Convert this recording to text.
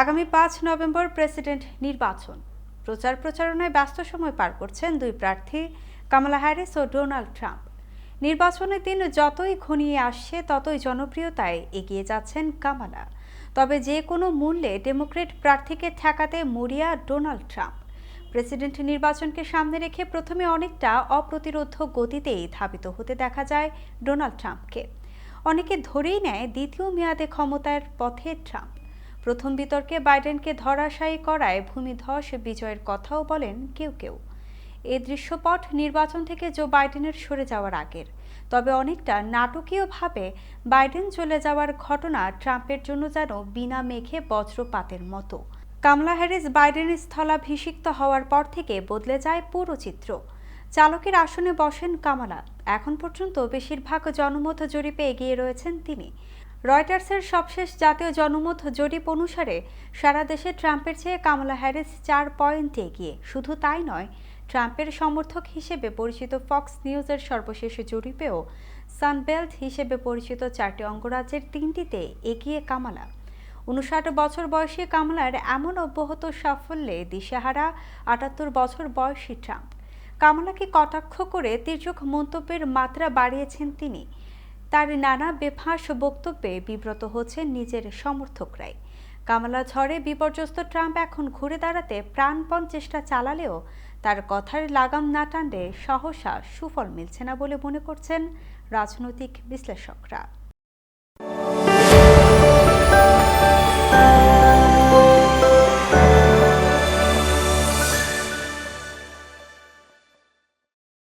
আগামী পাঁচ November president নির্বাচন। প্রচার প্রচারণায় ব্যস্ত সময় পার করছেন দুই প্রার্থী, কামালা হ্যারিস ও ডোনাল্ড ট্রাম্প। নির্বাচনের দিন যতই ঘনিয়ে আসছে, ততই জনপ্রিয়তায় এগিয়ে যাচ্ছেন কামালা। তবে যে কোনো মূল্যে ডেমোক্রেট প্রার্থীকে ঠেকাতে মরিয়া ডোনাল্ড ট্রাম্প। প্রেসিডেন্ট নির্বাচনকে সামনে রেখে প্রথমে অনেকটা অপ্রতিরোধ গতিতেই ধাবিত হতে দেখা যায় ডোনাল্ড ট্রাম্পকে। অনেকে ধরেই নেয় দ্বিতীয় মেয়াদে ক্ষমতার পথে ট্রাম্প। প্রথম বিতর্কে বাইডেনকে ধরাশায়ী করায় ভূমিধস বিজয়ের কথাও বলেন কেউ কেউ। এ দৃশ্যপট নির্বাচন থেকে জো বাইডেনের সরে যাওয়ার আগের। তবে অনেকটা নাটকীয়ভাবে বাইডেন চলে যাওয়ার ঘটনা ট্রাম্পের জন্য যেন বিনা মেঘে বজ্রপাতের মতো। কামলা হ্যারিস বাইডেনের স্থলাভিষিক্ত হওয়ার পর থেকে বদলে যায় পুরো চিত্র। চালকের আসনে বসেন কামালা। এখন পর্যন্ত বেশিরভাগ জনমত জরিপে এগিয়ে রয়েছেন তিনি। রয়টার্সের সবশেষ জাতীয় জনমত জরিপ অনুসারে সারা দেশে ট্রাম্পের চেয়ে কামলা হ্যারিস চার পয়েন্টে এগিয়ে। শুধু তাই নয়, ট্রাম্পের সমর্থক হিসেবে পরিচিত ফক্স নিউজের সর্বশেষ জরিপেও সানবেল্ট হিসেবে পরিচিত চারটি অঙ্গরাজ্যের তিনটিতে এগিয়ে কামালা। উনষাট বছর বয়সী কামলার এমন অব্যাহত সাফল্যে দিশেহারা আটাত্তর বছর বয়সী ট্রাম্প। কামলাকে কটাক্ষ করে তির্যক মন্তব্যের মাত্রা বাড়িয়েছেন তিনি। তার নানা বেফাঁস বক্তব্যে বিব্রত হচ্ছেন নিজের সমর্থকরাই। কামালা ঝড়ে বিপর্যস্ত ট্রাম্প এখন ঘুরে দাঁড়াতে প্রাণপণ চেষ্টা চালালেও তার কথার লাগাম না টানলে সহসা সুফল মিলছে না বলে মনে করছেন রাজনৈতিক বিশ্লেষকরা।